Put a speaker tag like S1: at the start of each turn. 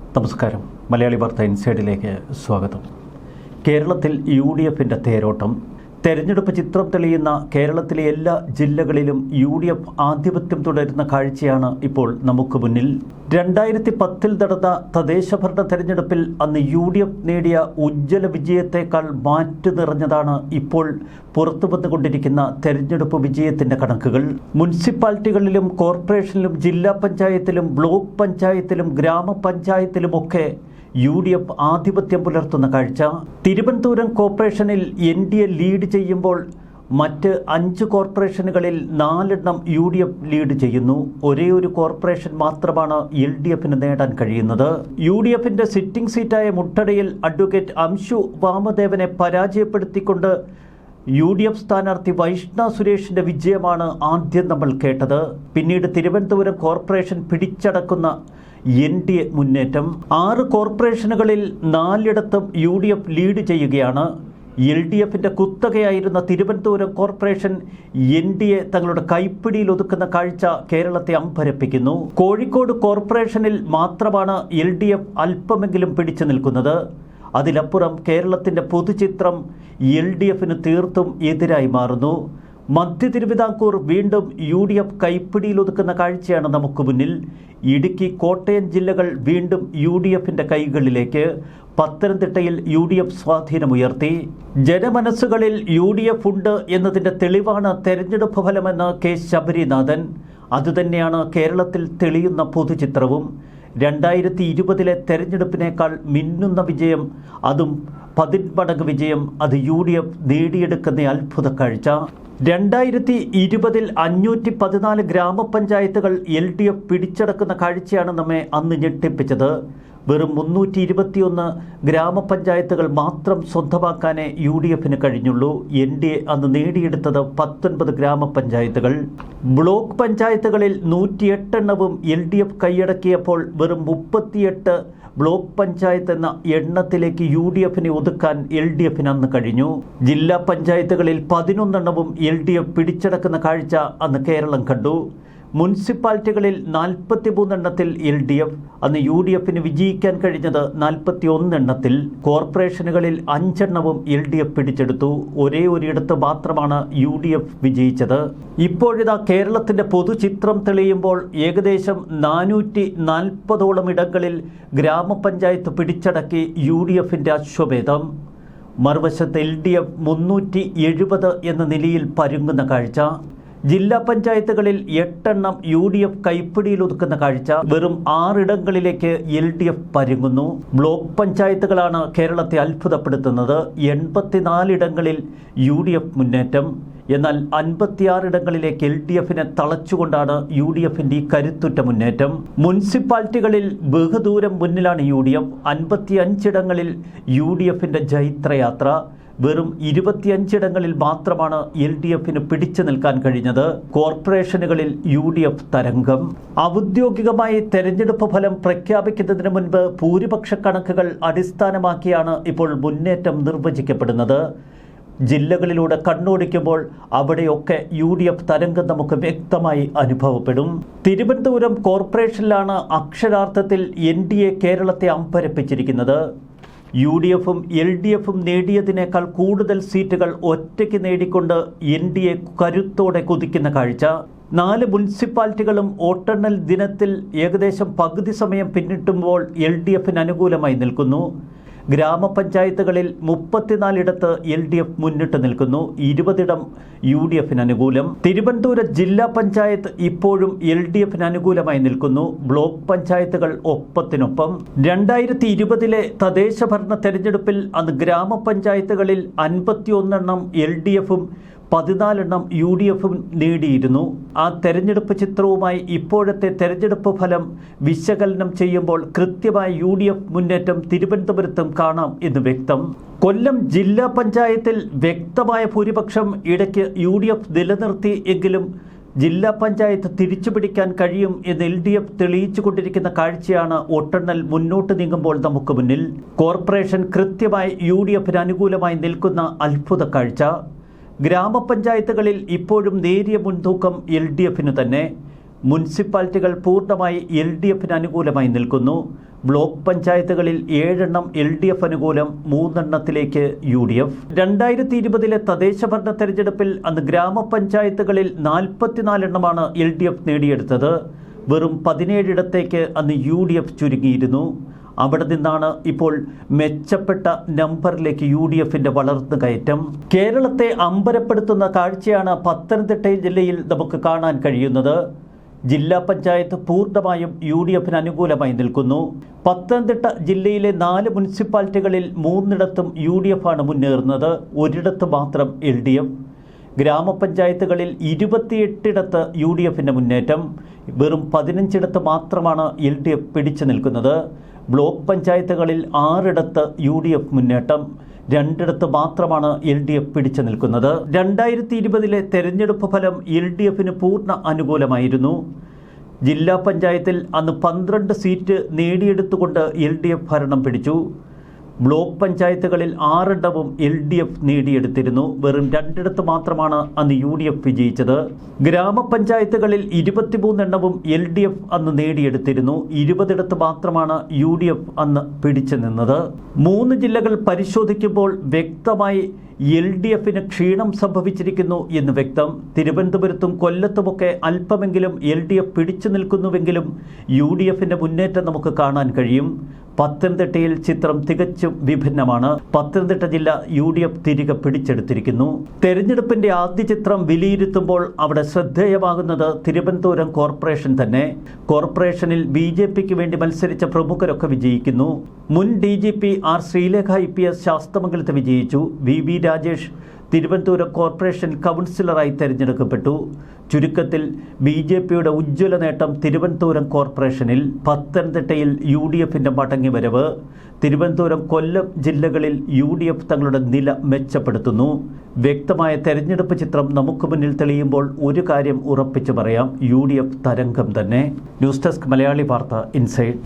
S1: നമസ്കാരം. മലയാളി വാർത്ത ഇൻസൈഡിലേക്ക് സ്വാഗതം. കേരളത്തിൽ യു ഡി എഫിന്റെ തേരോട്ടം തെരഞ്ഞെടുപ്പ് ചിത്രം തെളിയുന്ന കേരളത്തിലെ എല്ലാ ജില്ലകളിലും യു ഡി എഫ് ആധിപത്യം തുടരുന്ന കാഴ്ചയാണ് ഇപ്പോൾ നമുക്ക് മുന്നിൽ. രണ്ടായിരത്തി പത്തിൽ നടന്ന തദ്ദേശഭരണ തെരഞ്ഞെടുപ്പിൽ അന്ന് യു ഡി എഫ് നേടിയ ഉജ്ജ്വല വിജയത്തേക്കാൾ മാറ്റു നിറഞ്ഞതാണ് ഇപ്പോൾ പുറത്തു വന്നുകൊണ്ടിരിക്കുന്ന തെരഞ്ഞെടുപ്പ് വിജയത്തിന്റെ കണക്കുകൾ. മുനിസിപ്പാലിറ്റികളിലും കോർപ്പറേഷനിലും ജില്ലാ പഞ്ചായത്തിലും ബ്ലോക്ക് പഞ്ചായത്തിലും ഗ്രാമപഞ്ചായത്തിലുമൊക്കെ യു ഡി എഫ് ആധിപത്യം പുലർത്തുന്ന കാഴ്ച. തിരുവനന്തപുരം കോർപ്പറേഷനിൽ എൻ ഡി എ ലീഡ് ചെയ്യുമ്പോൾ മറ്റ് അഞ്ച് കോർപ്പറേഷനുകളിൽ നാലെണ്ണം യു ഡി എഫ് ലീഡ് ചെയ്യുന്നു. ഒരേ ഒരു കോർപ്പറേഷൻ മാത്രമാണ് എൽ ഡി എഫിന് നേടാൻ കഴിയുന്നത്. യു ഡി എഫിന്റെ സിറ്റിംഗ് സീറ്റായ മുട്ടടയിൽ അഡ്വക്കേറ്റ് അംശു വാമദേവനെ പരാജയപ്പെടുത്തിക്കൊണ്ട് യു ഡി എഫ് സ്ഥാനാർത്ഥി വൈഷ്ണ സുരേഷിന്റെ വിജയമാണ് ആദ്യം നമ്മൾ കേട്ടത്. പിന്നീട് തിരുവനന്തപുരം കോർപ്പറേഷൻ പിടിച്ചടക്കുന്ന എൻ ഡി എ മുന്നേറ്റം. ആറ് കോർപ്പറേഷനുകളിൽ നാലിടത്തും യു ഡി എഫ് ലീഡ് ചെയ്യുകയാണ്. എൽ ഡി എഫിന്റെ കുത്തകയായിരുന്ന Thiruvananthapuram corporation N D A തങ്ങളുടെ കൈപ്പിടിയിൽ ഒതുക്കുന്ന കാഴ്ച കേരളത്തെ അമ്പരപ്പിക്കുന്നു. കോഴിക്കോട് കോർപ്പറേഷനിൽ മാത്രമാണ് എൽ ഡി എഫ് അല്പമെങ്കിലും പിടിച്ചു നിൽക്കുന്നത്. അതിലപ്പുറം കേരളത്തിന്റെ പൊതുചിത്രം എൽ ഡി എഫിന് തീർത്തും എതിരായി മാറുന്നു. മധ്യ തിരുവിതാംകൂർ വീണ്ടും യു ഡി എഫ് കൈപ്പിടിയിലൊതുക്കുന്ന കാഴ്ചയാണ് നമുക്ക് മുന്നിൽ. ഇടുക്കി കോട്ടയം ജില്ലകൾ വീണ്ടും യു ഡി എഫിന്റെ കൈകളിലേക്ക് പത്തനംതിട്ടയിൽ യു ഡി എഫ് സ്വാധീനമുയർത്തി ജനമനസ്സുകളിൽ യു ഡി എഫ് ഉണ്ട് എന്നതിന്റെ തെളിവാണ് തെരഞ്ഞെടുപ്പ് ഫലമെന്ന് കെ ശബരിനാഥൻ. അതുതന്നെയാണ് കേരളത്തിൽ തെളിയുന്ന പൊതുചിത്രവും. രണ്ടായിരത്തി ഇരുപതിലെ തെരഞ്ഞെടുപ്പിനേക്കാൾ മിന്നുന്ന വിജയം അതും പതിന്മടങ്ങ് വിജയം അത് യു ഡി എഫ് നേടിയെടുക്കുന്ന അത്ഭുത കാഴ്ച. രണ്ടായിരത്തി ഇരുപതിൽ അഞ്ഞൂറ്റി പതിനാല് ഗ്രാമപഞ്ചായത്തുകൾ എൽ ഡി എഫ് പിടിച്ചടക്കുന്ന കാഴ്ചയാണ് നമ്മെ അന്ന് ഞെട്ടിപ്പിച്ചത്. വെറും മുന്നൂറ്റി ഇരുപത്തിയൊന്ന് ഗ്രാമപഞ്ചായത്തുകൾ മാത്രം സ്വന്തമാക്കാനേ യു ഡി എഫിന് കഴിഞ്ഞുള്ളൂ. എൻ ഡി എ അന്ന് നേടിയെടുത്തത് പത്തൊൻപത് ഗ്രാമപഞ്ചായത്തുകൾ. ബ്ലോക്ക് പഞ്ചായത്തുകളിൽ നൂറ്റിയെട്ടെണ്ണവും എൽ ഡി എഫ് കൈയടക്കിയപ്പോൾ വെറും മുപ്പത്തിയെട്ട് ബ്ലോക്ക് പഞ്ചായത്ത് എന്ന എണ്ണത്തിലേക്ക് യു ഡി എഫിനെ ഒതുക്കാൻ എൽ ഡി എഫിന് അന്ന് കഴിഞ്ഞു. ജില്ലാ പഞ്ചായത്തുകളിൽ പതിനൊന്നെണ്ണവും എൽ ഡി എഫ് പിടിച്ചടക്കുന്ന കാഴ്ച അന്ന് കേരളം കണ്ടു. മുനിസിപ്പാലിറ്റികളിൽ നാൽപ്പത്തി മൂന്നെണ്ണത്തിൽ എൽ ഡി എഫ് അന്ന് യു ഡി എഫിന് വിജയിക്കാൻ കഴിഞ്ഞത് നാൽപ്പത്തി ഒന്നെണ്ണത്തിൽ കോർപ്പറേഷനുകളിൽ അഞ്ചെണ്ണവും എൽ ഡി എഫ് പിടിച്ചെടുത്തു. ഒരേ ഒരിടത്ത് മാത്രമാണ് യു ഡി എഫ് വിജയിച്ചത്. ഇപ്പോഴിതാ കേരളത്തിന്റെ പൊതുചിത്രം തെളിയുമ്പോൾ ഏകദേശം നാനൂറ്റി നാൽപ്പതോളം ഇടങ്ങളിൽ ഗ്രാമപഞ്ചായത്ത് പിടിച്ചടക്കി യു ഡി എഫിന്റെ അശ്വഭേദം മറുവശത്ത് എൽ ഡി എഫ് മുന്നൂറ്റി എഴുപത് എന്ന നിലയിൽ പരുങ്ങുന്ന കാഴ്ച. ജില്ലാ പഞ്ചായത്തുകളിൽ എട്ടെണ്ണം യു ഡി എഫ് കൈപ്പിടിയിൽ ഒതുക്കുന്ന കാഴ്ച വെറും ആറിടങ്ങളിലേക്ക് എൽ ഡി എഫ് പരുങ്ങുന്നു. ബ്ലോക്ക് പഞ്ചായത്തുകളാണ് കേരളത്തെ അത്ഭുതപ്പെടുത്തുന്നത്. എൺപത്തിനാലിടങ്ങളിൽ യു ഡി എഫ് മുന്നേറ്റം. എന്നാൽ അൻപത്തിയാറിടങ്ങളിലേക്ക് എൽ ഡി എഫിനെ തളച്ചുകൊണ്ടാണ് യു ഡി എഫിന്റെ ഈ കരുത്തുറ്റ മുന്നേറ്റം. മുനിസിപ്പാലിറ്റികളിൽ ബഹുദൂരം മുന്നിലാണ് യു ഡി എഫ് അൻപത്തിയഞ്ചിടങ്ങളിൽ യു ഡി എഫിന്റെ ജൈത്രയാത്ര. വെറും ഇരുപത്തിയഞ്ചിടങ്ങളിൽ മാത്രമാണ് എൽ ഡി എഫിന് പിടിച്ചു നിൽക്കാൻ കഴിഞ്ഞത്. കോർപ്പറേഷനുകളിൽ യു ഡി എഫ് തരംഗം. ഔദ്യോഗികമായി തെരഞ്ഞെടുപ്പ് ഫലം പ്രഖ്യാപിക്കുന്നതിന് മുൻപ് ഭൂരിപക്ഷ കണക്കുകൾ അടിസ്ഥാനമാക്കിയാണ് ഇപ്പോൾ മുന്നേറ്റം നിർവചിക്കപ്പെടുന്നത്. ജില്ലകളിലൂടെ കണ്ണോടിക്കുമ്പോൾ അവിടെയൊക്കെ യു ഡി എഫ് തരംഗം നമുക്ക് വ്യക്തമായി അനുഭവപ്പെടും. തിരുവനന്തപുരം കോർപ്പറേഷനിലാണ് അക്ഷരാർത്ഥത്തിൽ എൻ ഡി എ കേരളത്തെ അമ്പരപ്പിച്ചിരിക്കുന്നത്. യു ഡി എഫും എൽ ഡി എഫും നേടിയതിനേക്കാൾ കൂടുതൽ സീറ്റുകൾ ഒറ്റയ്ക്ക് നേടിക്കൊണ്ട് എൻ ഡി എ കരുത്തോടെ കുതിക്കുന്ന കാഴ്ച. നാല് മുനിസിപ്പാലിറ്റികളും വോട്ടെണ്ണൽ ദിനത്തിൽ ഏകദേശം പകുതി സമയം പിന്നിട്ടുമ്പോൾ എൽ ഡി എഫിന് അനുകൂലമായി നിൽക്കുന്നു. ഗ്രാമപഞ്ചായത്തുകളിൽ മുപ്പത്തിനാലിടത്ത് എൽ ഡി എഫ് മുന്നിട്ട് നിൽക്കുന്നു. ഇരുപതിടം യു ഡി എഫിന് അനുകൂലം. തിരുവനന്തപുരം ജില്ലാ പഞ്ചായത്ത് ഇപ്പോഴും എൽ ഡി എഫിന് അനുകൂലമായി നിൽക്കുന്നു. ബ്ലോക്ക് പഞ്ചായത്തുകൾ ഒപ്പത്തിനൊപ്പം. രണ്ടായിരത്തി ഇരുപതിലെ തദ്ദേശ ഭരണ തെരഞ്ഞെടുപ്പിൽ അന്ന് ഗ്രാമപഞ്ചായത്തുകളിൽ അൻപത്തിയൊന്നെണ്ണം എൽ ഡി എഫും പതിനാലെണ്ണം യു ഡി എഫും നേടിയിരുന്നു. ആ തെരഞ്ഞെടുപ്പ് ചിത്രവുമായി ഇപ്പോഴത്തെ തെരഞ്ഞെടുപ്പ് ഫലം വിശകലനം ചെയ്യുമ്പോൾ കൃത്യമായി യു ഡി എഫ് മുന്നേറ്റം തിരുവനന്തപുരത്തും കാണാം എന്ന് വ്യക്തം. കൊല്ലം ജില്ലാ പഞ്ചായത്തിൽ വ്യക്തമായ ഭൂരിപക്ഷം ഇടയ്ക്ക് യു ഡി എഫ് നിലനിർത്തി എങ്കിലും ജില്ലാ പഞ്ചായത്ത് തിരിച്ചുപിടിക്കാൻ കഴിയും എന്ന് എൽ ഡി എഫ് തെളിയിച്ചു കൊണ്ടിരിക്കുന്ന കാഴ്ചയാണ് ഒട്ടെണ്ണൽ മുന്നോട്ട് നീങ്ങുമ്പോൾ നമുക്ക് മുന്നിൽ. കോർപ്പറേഷൻ കൃത്യമായി യു ഡി എഫിന് അനുകൂലമായി നിൽക്കുന്ന അത്ഭുത കാഴ്ച. ഗ്രാമപഞ്ചായത്തുകളിൽ ഇപ്പോഴും നേരിയ മുൻതൂക്കം എൽ ഡി എഫിന് തന്നെ. മുനിസിപ്പാലിറ്റികൾ പൂർണമായി എൽ ഡി എഫിന് അനുകൂലമായി നിൽക്കുന്നു. ബ്ലോക്ക് പഞ്ചായത്തുകളിൽ ഏഴെണ്ണം എൽ ഡി എഫ് അനുകൂലം മൂന്നെണ്ണത്തിലേക്ക് യു ഡി എഫ് രണ്ടായിരത്തി ഇരുപതിലെ തദ്ദേശ ഭരണ തെരഞ്ഞെടുപ്പിൽ അന്ന് ഗ്രാമപഞ്ചായത്തുകളിൽ നാൽപ്പത്തിനാലെണ്ണമാണ് എൽ ഡി എഫ് നേടിയെടുത്തത്. വെറും പതിനേഴിടത്തേക്ക് അന്ന് യു ഡി എഫ് ചുരുങ്ങിയിരുന്നു. അവിടെ നിന്നാണ് ഇപ്പോൾ മെച്ചപ്പെട്ട നമ്പറിലേക്ക് യു ഡി എഫിന്റെ വളർന്നു കയറ്റം. കേരളത്തെ അമ്പരപ്പെടുത്തുന്ന കാഴ്ചയാണ് പത്തനംതിട്ട ജില്ലയിൽ നമുക്ക് കാണാൻ കഴിയുന്നത്. ജില്ലാ പഞ്ചായത്ത് പൂർണമായും യു ഡി എഫിന് അനുകൂലമായി നിൽക്കുന്നു. പത്തനംതിട്ട ജില്ലയിലെ നാല് മുനിസിപ്പാലിറ്റികളിൽ മൂന്നിടത്തും യു ഡി എഫ് ആണ് മുന്നേറുന്നത്. ഒരിടത്ത് മാത്രം എൽ ഡി എഫ്. ഗ്രാമപഞ്ചായത്തുകളിൽ ഇരുപത്തിയെട്ടിടത്ത് യു ഡി എഫിന്റെ മുന്നേറ്റം. വെറും പതിനഞ്ചിടത്ത് മാത്രമാണ് എൽ ഡി എഫ് പിടിച്ചു നിൽക്കുന്നത്. ബ്ലോക്ക് പഞ്ചായത്തുകളിൽ ആറിടത്ത് യു ഡി എഫ് മുന്നേറ്റം. രണ്ടിടത്ത് മാത്രമാണ് എൽ ഡി എഫ് പിടിച്ചു നിൽക്കുന്നത്. രണ്ടായിരത്തി ഇരുപതിലെ തെരഞ്ഞെടുപ്പ് ഫലം എൽ ഡി എഫിന് പൂർണ അനുകൂലമായിരുന്നു. ജില്ലാ പഞ്ചായത്തിൽ അന്ന് പന്ത്രണ്ട് സീറ്റ് നേടിയെടുത്തുകൊണ്ട് എൽ ഡി എഫ് ഭരണം പിടിച്ചു. ബ്ലോക്ക് പഞ്ചായത്തുകളിൽ ആറിടവും എൽ ഡി എഫ് നേടിയെടുത്തിരുന്നു. വെറും രണ്ടിടത്ത് മാത്രമാണ് അന്ന് യു ഡി എഫ് വിജയിച്ചത്. ഗ്രാമപഞ്ചായത്തുകളിൽ ഇരുപത്തിമൂന്നെണ്ണവും എൽ ഡി എഫ് അന്ന് നേടിയെടുത്തിരുന്നു. ഇരുപതിടത്ത് മാത്രമാണ് യു ഡി എഫ് അന്ന് പിടിച്ചു നിന്നത്. മൂന്ന് ജില്ലകൾ പരിശോധിക്കുമ്പോൾ വ്യക്തമായി എൽ ഡി എഫിന് ക്ഷീണം സംഭവിച്ചിരിക്കുന്നു എന്ന് വ്യക്തം. തിരുവനന്തപുരത്തും കൊല്ലത്തുമൊക്കെ അല്പമെങ്കിലും എൽ ഡി എഫ് പിടിച്ചു നിൽക്കുന്നുവെങ്കിലും യു ഡി എഫിന്റെ മുന്നേറ്റം നമുക്ക് കാണാൻ കഴിയും. പത്തനംതിട്ടയിൽ ചിത്രം തികച്ചും വിഭിന്നമാണ്. പത്തനംതിട്ട ജില്ല യു ഡി എഫ് തിരികെ പിടിച്ചെടുത്തിരിക്കുന്നു. തെരഞ്ഞെടുപ്പിന്റെ ആദ്യ ചിത്രം വിലയിരുത്തുമ്പോൾ അവിടെ ശ്രദ്ധേയമാകുന്നത് തിരുവനന്തപുരം കോർപ്പറേഷൻ തന്നെ. കോർപ്പറേഷനിൽ ബി ജെ പിക്ക് വേണ്ടി മത്സരിച്ച പ്രമുഖരൊക്കെ വിജയിക്കുന്നു. മുൻ D G P R Sreelekha I P S വിജയിച്ചു. V V Rajesh Thiruvananthapuram corporation കൗൺസിലറായി തെരഞ്ഞെടുക്കപ്പെട്ടു. ചുരുക്കത്തിൽ ബി ജെ പിയുടെ ഉജ്ജ്വല നേട്ടം തിരുവനന്തപുരം കോർപ്പറേഷനിൽ പത്തനംതിട്ടയിൽ യു ഡി എഫിന്റെ മടങ്ങിവരവ് തിരുവനന്തപുരം കൊല്ലം ജില്ലകളിൽ യു ഡി എഫ് തങ്ങളുടെ നില മെച്ചപ്പെടുത്തുന്നു. വ്യക്തമായ തെരഞ്ഞെടുപ്പ് ചിത്രം നമുക്ക് മുന്നിൽ തെളിയുമ്പോൾ ഒരു കാര്യം ഉറപ്പിച്ചു പറയാം. യു ഡി എഫ് തരംഗം തന്നെ. ന്യൂസ് ഡെസ്ക് മലയാളി വാർത്ത ഇൻസൈഡ്.